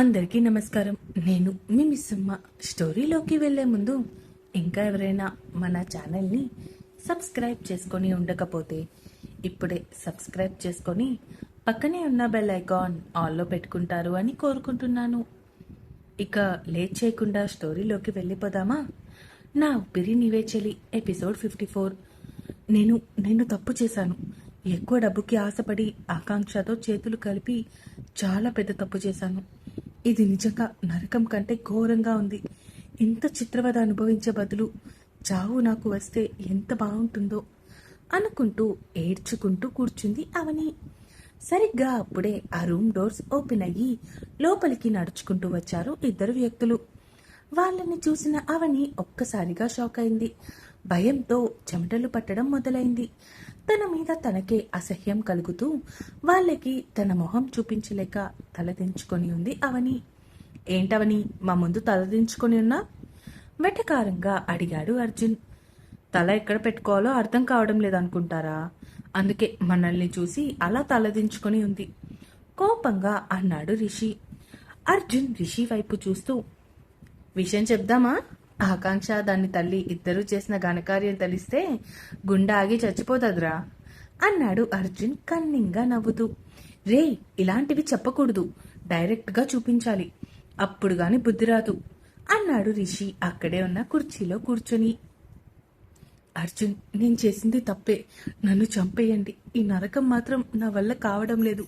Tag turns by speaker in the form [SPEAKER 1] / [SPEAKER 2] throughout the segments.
[SPEAKER 1] అందరికీ నమస్కారం నేను మీ మిస్సమ్మ స్టోరీలోకి వెళ్లే ముందు ఇంకా ఎవరైనా మన ఛానల్ని సబ్స్క్రైబ్ చేసుకొని ఉండకపోతే ఇప్పుడే సబ్స్క్రైబ్ చేసుకొని పక్కనే ఉన్న బెల్ ఐకాన్ ఆల్లో పెట్టుకుంటారు అని కోరుకుంటున్నాను ఇక లేట్ చేయకుండా స్టోరీలోకి వెళ్ళిపోదామా నా ఉపిరి నివేచెలి ఎపిసోడ్ ఫిఫ్టీ ఫోర్ నేను నేను తప్పు చేశాను ఎక్కువ డబ్బుకి ఆశపడి ఆకాంక్షతో చేతులు కలిపి చాలా పెద్ద తప్పు చేశాను ఇది నిజంగా నరకం కంటే ఘోరంగా ఉంది ఇంత చిత్రవద అనుభవించే బదులు చావు నాకు వస్తే ఎంత బాగుంటుందో అనుకుంటూ ఏడ్చుకుంటూ కూర్చుంది అవని సరిగ్గా అప్పుడే ఆ రూమ్ డోర్స్ ఓపెన్ అయ్యి లోపలికి నడుచుకుంటూ వచ్చారు ఇద్దరు వ్యక్తులు వాళ్ళని చూసిన అవని ఒక్కసారిగా షాక్ అయింది భయంతో చెమటలు పట్టడం మొదలైంది తన మీద తనకే అసహ్యం కలుగుతూ వాళ్ళకి తన మొహం చూపించలేక తలదించుకొని ఉంది అవని ఏంటవని మా ముందు తలదించుకొని ఉన్నా వెటకారంగా అడిగాడు అర్జున్ తల ఎక్కడ పెట్టుకోవాలో అర్థం కావడం లేదనుకుంటారా అందుకే మనల్ని చూసి అలా తలదించుకొని ఉంది కోపంగా అన్నాడు రిషి అర్జున్ రిషి వైపు చూస్తూ విషయం చెప్దామా ఆకాంక్ష దాన్ని తల్లి ఇద్దరూ చేసిన ఘనకార్యం తెలిస్తే గుండె ఆగి చచ్చిపోతుందిరా అన్నాడు అర్జున్ కన్నింగా నవ్వుతూ రే ఇలాంటివి చెప్పకూడదు డైరెక్ట్గా చూపించాలి అప్పుడు గాని బుద్ధిరాదు అన్నాడు రిషి అక్కడే ఉన్న కుర్చీలో కూర్చొని అర్జున్ నేను చేసింది తప్పే నన్ను చంపేయండి ఈ నరకం మాత్రం నా వల్ల కావడం లేదు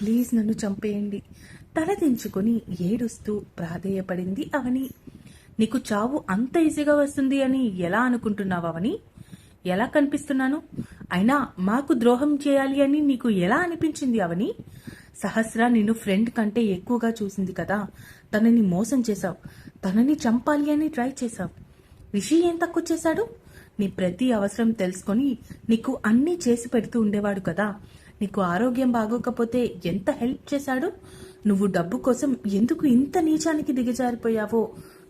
[SPEAKER 1] ప్లీజ్ నన్ను చంపేయండి తల దించుకుని ఏడుస్తూ ప్రాధేయపడింది అవని నీకు చావు అంత ఈజీగా వస్తుంది అని ఎలా అనుకుంటున్నావని ఎలా కనిపిస్తున్నాను అయినా మాకు ద్రోహం చేయాలి అని నీకు ఎలా అనిపించింది అవని సహస్ర నిన్ను ఫ్రెండ్ కంటే ఎక్కువగా చూసింది కదా తనని మోసం చేశావు తనని చంపాలి అని ట్రై చేశావు రిషి ఏం తక్కువ చేశాడు నీ ప్రతి అవసరం తెలుసుకొని నీకు అన్నీ చేసి పెడుతూ ఉండేవాడు కదా నీకు ఆరోగ్యం బాగోకపోతే ఎంత హెల్ప్ చేశాడు నువ్వు డబ్బు కోసం ఎందుకు ఇంత నీచానికి దిగజారిపోయావో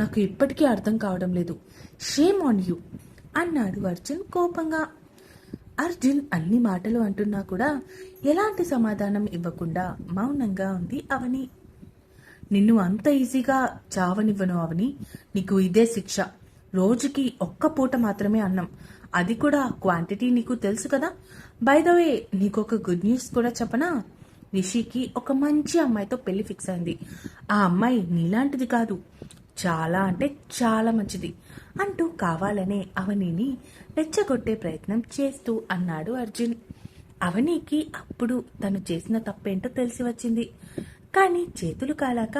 [SPEAKER 1] నాకు ఇప్పటికీ అర్థం కావడం లేదు షేమ్ ఆన్ యూ అన్నాడు అర్జున్ కోపంగా అర్జున్ అన్ని మాటలు అంటున్నా కూడా ఎలాంటి సమాధానం ఇవ్వకుండా మౌనంగా ఉంది అవని నిన్ను అంత ఈజీగా చావనివ్వను అవని నీకు ఇదే శిక్ష రోజుకి ఒక్క పూట మాత్రమే అన్నం అది కూడా క్వాంటిటీ నీకు తెలుసు కదా బై ద వే నీకు ఒక గుడ్ న్యూస్ కూడా చెప్పనా రిషికి ఒక మంచి అమ్మాయితో పెళ్లి ఫిక్స్ అయింది ఆ అమ్మాయి నీలాంటిది కాదు చాలా అంటే చాలా మంచిది అంటూ కావాలనే అవనిని రెచ్చగొట్టే ప్రయత్నం చేస్తూ అన్నాడు అర్జున్ అవనికి అప్పుడు తను చేసిన తప్పేంటో తెలిసి వచ్చింది కానీ చేతులు కాలాక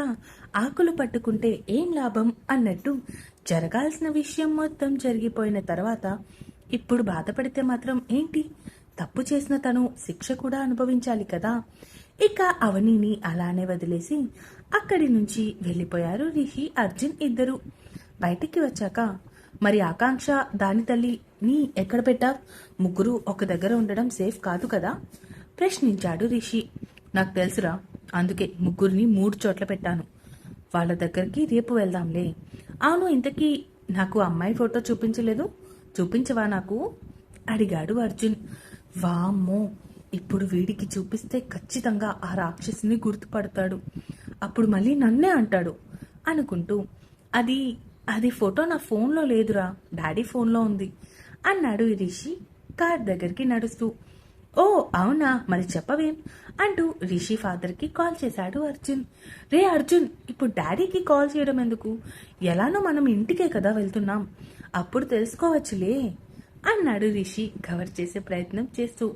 [SPEAKER 1] ఆకులు పట్టుకుంటే ఏం లాభం అన్నట్టు జరగాల్సిన విషయం మొత్తం జరిగిపోయిన తర్వాత ఇప్పుడు బాధపడితే మాత్రం ఏంటి తప్పు చేసిన తను శిక్ష కూడా అనుభవించాలి కదా ఇక అవనిని అలానే వదిలేసి అక్కడి నుంచి వెళ్ళిపోయారు రిషి అర్జున్ ఇద్దరు బయటికి వచ్చాక మరి ఆకాంక్ష దాని తల్లి నీ ఎక్కడ పెట్టా ముగ్గురు ఒక దగ్గర ఉండడం సేఫ్ కాదు కదా ప్రశ్నించాడు రిషి నాకు తెలుసురా అందుకే ముగ్గురిని మూడు చోట్ల పెట్టాను వాళ్ళ దగ్గరికి రేపు వెళ్దాంలే అవును ఇంతకీ నాకు అమ్మాయి ఫోటో చూపించలేదు చూపించవా నాకు అడిగాడు అర్జున్ వామ్మో ఇప్పుడు వీడికి చూపిస్తే ఖచ్చితంగా ఆ రాక్షసిని గుర్తుపడతాడు అప్పుడు మళ్ళీ నన్నే అంటాడు అనుకుంటూ అది అది ఫోటో నా ఫోన్లో లేదురా డాడీ ఫోన్లో ఉంది అన్నాడు రిషి కార్ దగ్గరికి నడుస్తూ ఓ అవునా మరి చెప్పవేం అంటూ రిషి ఫాదర్కి కాల్ చేశాడు అర్జున్ రే అర్జున్ ఇప్పుడు డాడీకి కాల్ చేయడం ఎందుకు ఎలానో మనం ఇంటికే కదా వెళ్తున్నాం అప్పుడు తెలుసుకోవచ్చులే అన్నాడు రిషి కవర్ చేసే ప్రయత్నం చేస్తూ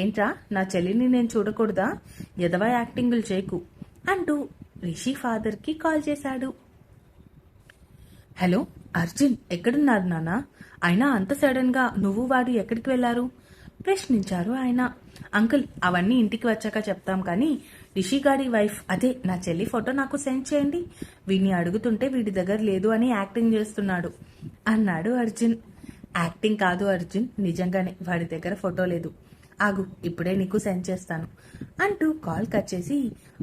[SPEAKER 1] ఏంట్రా నా చెల్లిని నేను చూడకూడదా ఎదవా యాక్టింగులు చేయకు అంటూ రిషి ఫాదర్కి కాల్ చేశాడు హలో అర్జున్ ఎక్కడున్నారు నానా అయినా అంత సడన్గా నువ్వు వాడు ఎక్కడికి వెళ్లారు ప్రశ్నించారు ఆయన అంకుల్ అవన్నీ ఇంటికి వచ్చాక చెప్తాం కానీ రిషి గారి వైఫ్ అదే నా చెల్లి ఫోటో నాకు సెండ్ చేయండి వీడిని అడుగుతుంటే వీడి దగ్గర లేదు అని యాక్టింగ్ చేస్తున్నాడు అన్నాడు అర్జున్ యాక్టింగ్ కాదు అర్జున్ నిజంగానే వాడి దగ్గర ఫోటో లేదు ఆగు ఇప్పుడే నీకు సెండ్ చేస్తాను అంటూ కాల్ కట్ చేసి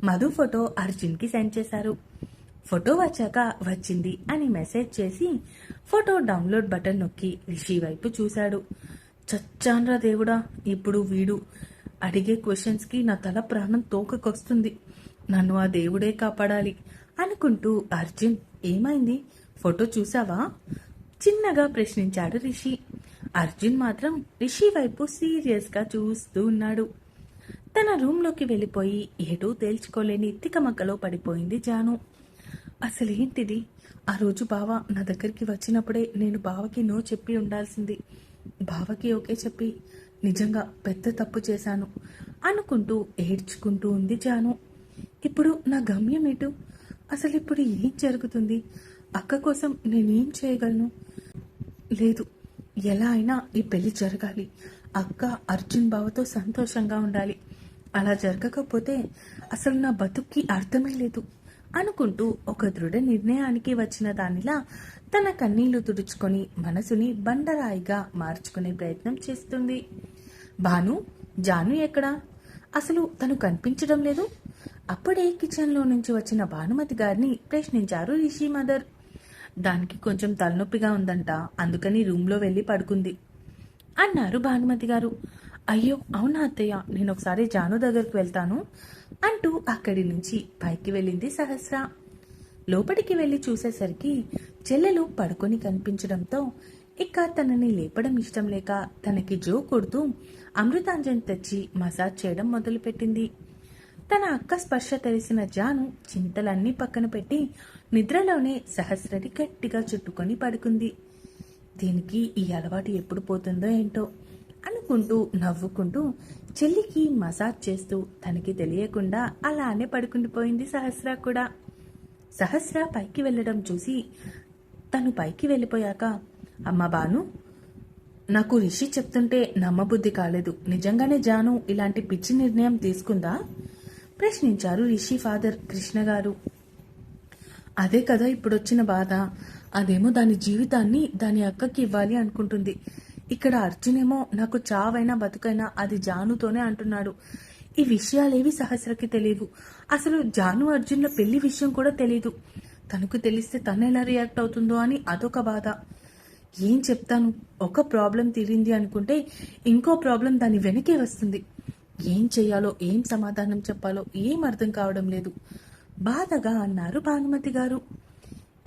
[SPEAKER 1] మధు ఫోటో అర్జున్కి సెండ్ చేశారు ఫోటో వచ్చాక వచ్చింది అని మెసేజ్ చేసి ఫోటో డౌన్లోడ్ బటన్ నొక్కి రిషి వైపు చూశాడు చచ్చాన్రా దేవుడా ఇప్పుడు వీడు అడిగే క్వశ్చన్స్కి నా తల ప్రాణం తోకకొస్తుంది నన్ను ఆ దేవుడే కాపాడాలి అనుకుంటూ అర్జున్ ఏమైంది ఫోటో చూసావా చిన్నగా ప్రశ్నించాడు రిషి అర్జున్ మాత్రం రిషి వైపు సీరియస్గా చూస్తూ ఉన్నాడు తన లోకి వెళ్ళిపోయి ఏటూ తేల్చుకోలేని తికమక్కలో పడిపోయింది జాను అసలేంటిది ఆ రోజు బావ నా దగ్గరికి వచ్చినప్పుడే నేను బావకి నో చెప్పి ఉండాల్సింది బావకి ఓకే చెప్పి నిజంగా పెద్ద తప్పు చేశాను అనుకుంటూ ఏడ్చుకుంటూ ఉంది జాను ఇప్పుడు నా గమ్యం ఏటు అసలు ఇప్పుడు ఏం జరుగుతుంది అక్క కోసం నేనేం చేయగలను లేదు ఎలా అయినా ఈ పెళ్లి జరగాలి అక్క అర్జున్ బావతో సంతోషంగా ఉండాలి అలా జరగకపోతే అసలు నా బతుక్కి అర్థమే లేదు అనుకుంటూ ఒక దృఢ నిర్ణయానికి వచ్చిన దానిలా తన కన్నీళ్లు తుడుచుకొని మనసుని బండరాయిగా మార్చుకునే ప్రయత్నం చేస్తుంది భాను జాను ఎక్కడా అసలు తను కనిపించడం లేదు అప్పుడే కిచెన్లో నుంచి వచ్చిన భానుమతి గారిని ప్రశ్నించారు రిషి మదర్ దానికి కొంచెం తలనొప్పిగా ఉందంట అందుకని రూమ్లో వెళ్ళి పడుకుంది అన్నారు భానుమతి గారు అయ్యో అవునా అత్తయ్య నేను ఒకసారి జాను దగ్గరికి వెళ్తాను అంటూ అక్కడి నుంచి పైకి వెళ్ళింది సహస్ర లోపలికి వెళ్ళి చూసేసరికి చెల్లెలు పడుకొని కనిపించడంతో ఇక తనని లేపడం ఇష్టం లేక తనకి జో కొడుతూ అమృతాంజన్ తెచ్చి మసాజ్ చేయడం మొదలుపెట్టింది తన అక్క స్పర్శ తెలిసిన జాను చింతలన్నీ పక్కన పెట్టి నిద్రలోనే సహస్రని గట్టిగా చుట్టుకొని పడుకుంది దీనికి ఈ అలవాటు ఎప్పుడు పోతుందో ఏంటో అనుకుంటూ నవ్వుకుంటూ చెల్లికి మసాజ్ చేస్తూ తనకి తెలియకుండా అలానే పడుకుండిపోయింది సహస్ర కూడా సహస్ర పైకి వెళ్ళడం చూసి తను పైకి వెళ్ళిపోయాక అమ్మ బాను నాకు రిషి చెప్తుంటే నమ్మబుద్ధి కాలేదు నిజంగానే జాను ఇలాంటి పిచ్చి నిర్ణయం తీసుకుందా ప్రశ్నించారు రిషి ఫాదర్ కృష్ణ గారు అదే కదా ఇప్పుడు వచ్చిన బాధ అదేమో దాని జీవితాన్ని దాని అక్కకి ఇవ్వాలి అనుకుంటుంది ఇక్కడ అర్జునేమో నాకు చావైనా బతుకైనా అది జానుతోనే అంటున్నాడు ఈ విషయాలేవి సహస్రకి తెలియవు అసలు జాను అర్జున్ల పెళ్లి విషయం కూడా తెలీదు తనకు తెలిస్తే తను ఎలా రియాక్ట్ అవుతుందో అని అదొక బాధ ఏం చెప్తాను ఒక ప్రాబ్లం తీరింది అనుకుంటే ఇంకో ప్రాబ్లం దాని వెనకే వస్తుంది ఏం చేయాలో ఏం సమాధానం చెప్పాలో ఏం అర్థం కావడం లేదు బాధగా అన్నారు భానుమతి గారు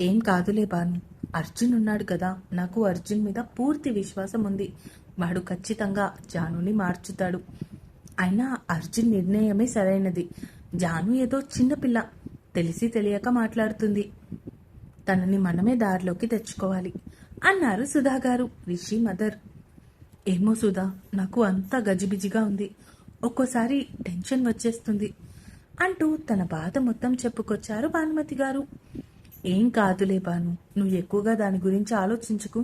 [SPEAKER 1] ఏం కాదులే భాను అర్జున్ ఉన్నాడు కదా నాకు అర్జున్ మీద పూర్తి విశ్వాసం ఉంది వాడు ఖచ్చితంగా జానుని మార్చుతాడు అయినా అర్జున్ నిర్ణయమే సరైనది జాను ఏదో చిన్నపిల్ల తెలిసి తెలియక మాట్లాడుతుంది తనని మనమే దారిలోకి తెచ్చుకోవాలి అన్నారు సుధా గారు రిషి మదర్ ఏమో సుధా నాకు అంతా గజిబిజిగా ఉంది ఒక్కోసారి టెన్షన్ వచ్చేస్తుంది అంటూ తన బాధ మొత్తం చెప్పుకొచ్చారు భానుమతి గారు ఏం కాదులే బాను నువ్వు ఎక్కువగా దాని గురించి ఆలోచించుకు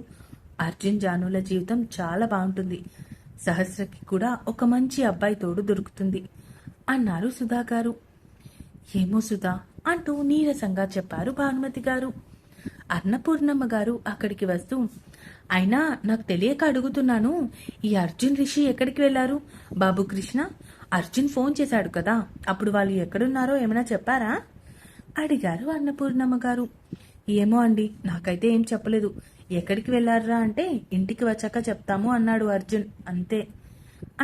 [SPEAKER 1] అర్జున్ జానుల జీవితం చాలా బాగుంటుంది సహస్రకి కూడా ఒక మంచి అబ్బాయి తోడు దొరుకుతుంది అన్నారు సుధా గారు ఏమో సుధా అంటూ నీరసంగా చెప్పారు భానుమతి గారు అన్నపూర్ణమ్మ గారు అక్కడికి వస్తూ అయినా నాకు తెలియక అడుగుతున్నాను ఈ అర్జున్ రిషి ఎక్కడికి వెళ్లారు బాబు కృష్ణ అర్జున్ ఫోన్ చేశాడు కదా అప్పుడు వాళ్ళు ఎక్కడున్నారో ఏమైనా చెప్పారా అడిగారు అన్నపూర్ణమ్మ గారు ఏమో అండి నాకైతే ఏం చెప్పలేదు ఎక్కడికి వెళ్లారా అంటే ఇంటికి వచ్చాక చెప్తాము అన్నాడు అర్జున్ అంతే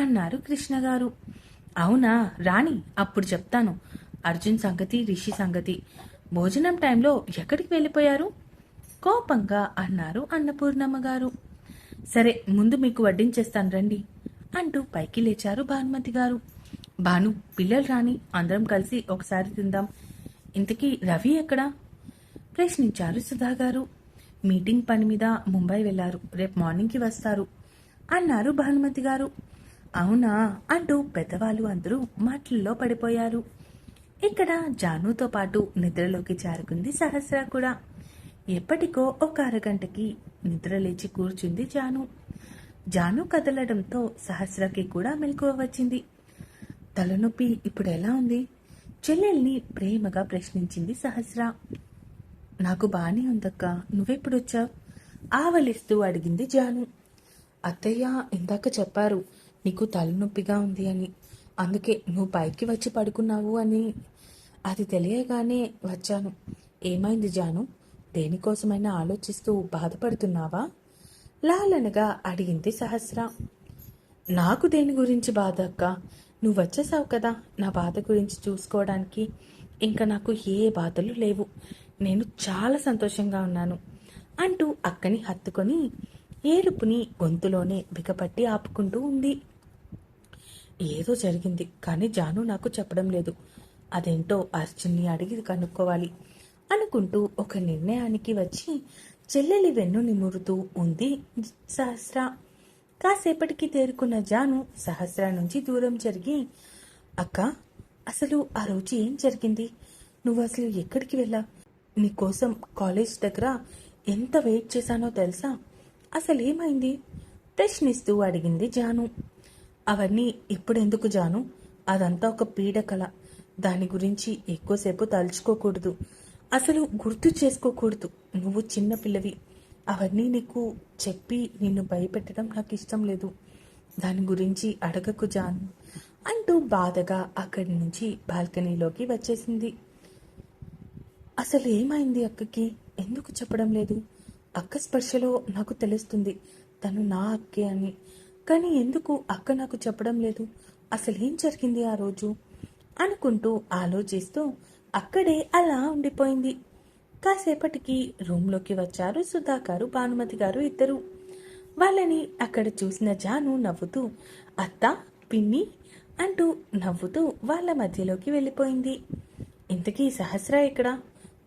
[SPEAKER 1] అన్నారు కృష్ణ గారు అవునా రాణి అప్పుడు చెప్తాను అర్జున్ సంగతి రిషి సంగతి భోజనం టైంలో ఎక్కడికి వెళ్ళిపోయారు కోపంగా అన్నారు అన్నపూర్ణమ్మ గారు సరే ముందు మీకు వడ్డించేస్తాను రండి అంటూ పైకి లేచారు భానుమతి గారు భాను పిల్లలు రాని అందరం కలిసి ఒకసారి తిందాం ఇంతకీ రవి ఎక్కడా ప్రశ్నించారు సుధా గారు మీటింగ్ పని మీద ముంబై వెళ్లారు రేపు మార్నింగ్కి వస్తారు అన్నారు భానుమతి గారు అవునా అంటూ పెద్దవాళ్ళు అందరూ మాటల్లో పడిపోయారు ఇక్కడ జానుతో పాటు నిద్రలోకి జారుకుంది సహస్ర కూడా ఎప్పటికో ఒక అరగంటకి నిద్రలేచి కూర్చుంది జాను జాను కదలడంతో సహస్రకి కూడా మెలకువ వచ్చింది తలనొప్పి ఇప్పుడు ఎలా ఉంది చెల్లెల్ని ప్రేమగా ప్రశ్నించింది సహస్ర నాకు బాగానే ఉందక్క నువ్వెప్పుడొచ్చావు ఆవలిస్తూ అడిగింది జాను అత్తయ్య ఇందాక చెప్పారు నీకు తలనొప్పిగా ఉంది అని అందుకే నువ్వు పైకి వచ్చి పడుకున్నావు అని అది తెలియగానే వచ్చాను ఏమైంది జాను దేనికోసమైనా ఆలోచిస్తూ బాధపడుతున్నావా లాలనగా అడిగింది సహస్ర నాకు దేని గురించి బాధ అక్క నువ్వు వచ్చేసావు కదా నా బాధ గురించి చూసుకోవడానికి ఇంకా నాకు ఏ బాధలు లేవు నేను చాలా సంతోషంగా ఉన్నాను అంటూ అక్కని హత్తుకొని ఏడుపుని గొంతులోనే బిగపట్టి ఆపుకుంటూ ఉంది ఏదో జరిగింది కానీ జాను నాకు చెప్పడం లేదు అదేంటో అర్జున్ని అడిగి కనుక్కోవాలి అనుకుంటూ ఒక నిర్ణయానికి వచ్చి చెల్లెలి వెన్ను నిమురుతూ ఉంది సహస్ర కాసేపటికి తేరుకున్న జాను సహస్ర నుంచి దూరం జరిగి అక్క అసలు ఆ రోజు ఏం జరిగింది నువ్వు అసలు ఎక్కడికి వెళ్ళా నీకోసం కాలేజ్ దగ్గర ఎంత వెయిట్ చేశానో తెలుసా అసలేమైంది ప్రశ్నిస్తూ అడిగింది జాను అవన్నీ ఇప్పుడెందుకు జాను అదంతా ఒక పీడకల దాని గురించి ఎక్కువసేపు తలుచుకోకూడదు అసలు గుర్తు చేసుకోకూడదు నువ్వు చిన్నపిల్లవి అవన్నీ నీకు చెప్పి నిన్ను భయపెట్టడం నాకు ఇష్టం లేదు దాని గురించి అడగకు జాన్ అంటూ బాధగా అక్కడి నుంచి బాల్కనీలోకి వచ్చేసింది అసలు ఏమైంది అక్కకి ఎందుకు చెప్పడం లేదు అక్క స్పర్శలో నాకు తెలుస్తుంది తను నా అక్కే అని కానీ ఎందుకు అక్క నాకు చెప్పడం లేదు అసలేం జరిగింది ఆ రోజు అనుకుంటూ ఆలోచిస్తూ అక్కడే అలా ఉండిపోయింది కాసేపటికి రూమ్లోకి వచ్చారు సుధాకారు భానుమతి గారు ఇద్దరు వాళ్ళని అక్కడ చూసిన జాను నవ్వుతూ అత్త పిన్ని అంటూ నవ్వుతూ వాళ్ళ మధ్యలోకి వెళ్ళిపోయింది ఇంతకీ సహస్ర ఇక్కడ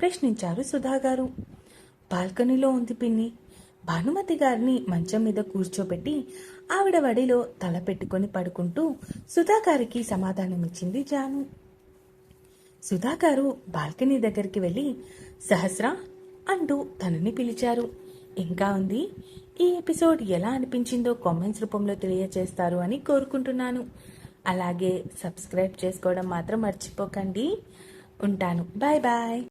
[SPEAKER 1] ప్రశ్నించారు సుధాగారు బాల్కనీలో ఉంది పిన్ని భానుమతి గారిని మంచం మీద కూర్చోబెట్టి ఆవిడ వడిలో తల పెట్టుకొని పడుకుంటూ సుధాకారికి సమాధానమిచ్చింది జాను సుధాకారు బాల్కనీ దగ్గరికి వెళ్ళి సహస్ర అంటూ తనని పిలిచారు ఇంకా ఉంది ఈ ఎపిసోడ్ ఎలా అనిపించిందో కామెంట్స్ రూపంలో తెలియజేస్తారు అని కోరుకుంటున్నాను అలాగే సబ్స్క్రైబ్ చేసుకోవడం మాత్రం మర్చిపోకండి ఉంటాను బాయ్ బాయ్